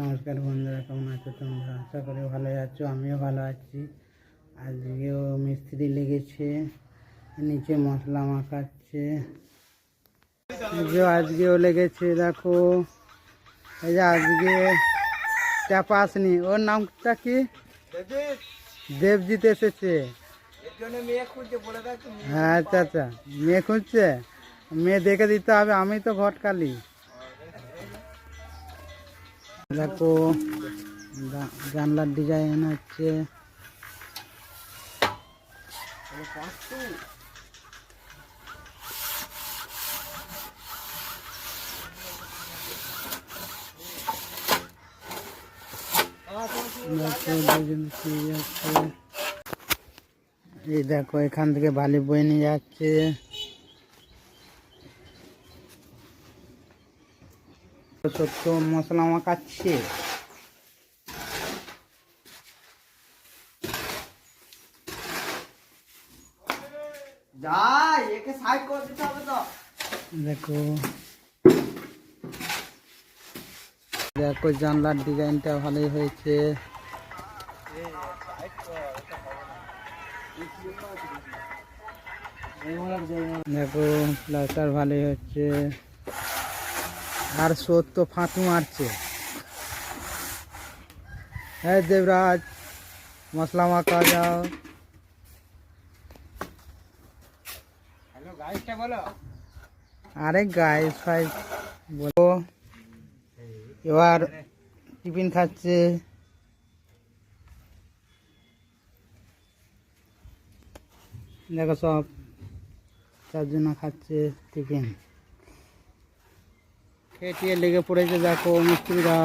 নমস্কার বন্ধুরা, কেমন আছো তোমরা? আশা করি ভালো আছো, আমিও ভালো আছি। আজকেও মিস্ত্রি লেগেছে, নিচে মশলা মাখাচ্ছে। আজকেও লেগেছে, দেখো। এই যে আজকে চাপা আসনি। ওর নামটা কি? দেবজিৎ এসেছে। হ্যাঁ আচ্ছা আচ্ছা। মেয়ে খুঁজছে? মেয়ে দেখে দিতে হবে, আমি তো ঘটকালি দেখো জানলার ডিজাইন হচ্ছে। এই দেখো এখান থেকে বালি বয়ে নিয়ে যাচ্ছে সত্য মশলা মাখাচ্ছে। দেখো। দেখো জানলার ডিজাইনটা ভালোই হয়েছে। দেখো প্লাস্টার ভালোই হচ্ছে। আর সোদ তো ফাঁকি মারছে। হ্যাঁ দেবরাজ মশলা মাখা যাও। আরে গাইস ফাইস বলো। এবার টিফিন খাচ্ছে। দেখো সব চারজন খাচ্ছে টিফিন। খেয়ে টিয়ে লেগে পড়েছে দেখো মিস্ত্রিরা।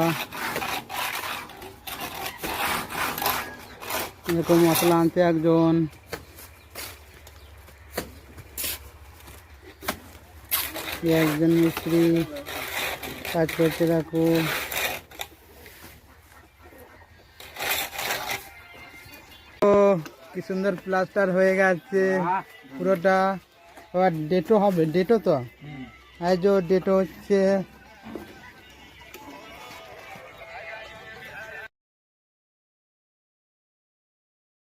দেখো মশলা আনছে একজন। একজন মিস্ত্রি কাজ করতে দেখো। ও কি সুন্দর প্লাস্টার হয়ে গেছে পুরোটা। এবার ডেটো হবে ডেটো তো? যে ডেটো হচ্ছে।